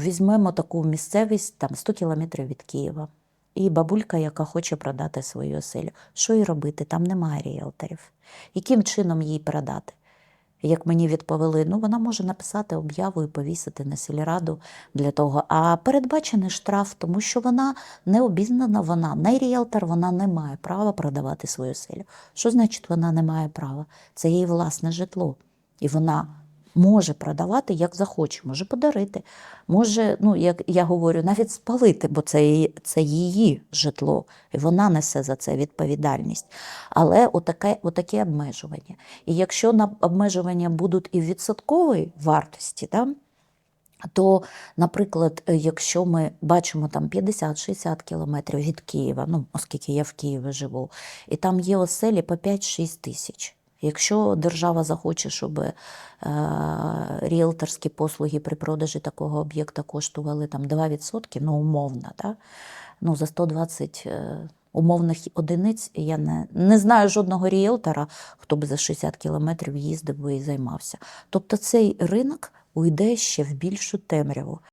Візьмемо таку місцевість там 100 кілометрів від Києва. І бабулька, яка хоче продати свою оселю. Що їй робити? Там немає ріелторів. Яким чином їй продати? Як мені відповіли, ну вона може написати об'яву і повісити на сільраду для того. А передбачений штраф, тому що вона не обізнана, вона не ріелтор, вона не має права продавати свою оселю. Що значить вона не має права? Це її власне житло. І вона може продавати як захоче, може подарити, може, ну як я говорю, навіть спалити, бо це це її житло, і вона несе за це відповідальність. Але отаке, отаке обмежування. І якщо на обмежування будуть і в відсотковій вартості, да, то, наприклад, якщо ми бачимо там 50-60 кілометрів від Києва, ну оскільки я в Києві живу, і там є оселі по 5-6 тисяч. Якщо держава захоче, щоб е, ріелторські послуги при продажі такого об'єкта коштували там 2%, ну умовно, да? ну, за 120 е, умовних одиниць я не, не знаю жодного ріелтора, хто б за 60 кілометрів їздив би і займався. Тобто цей ринок уйде ще в більшу темряву.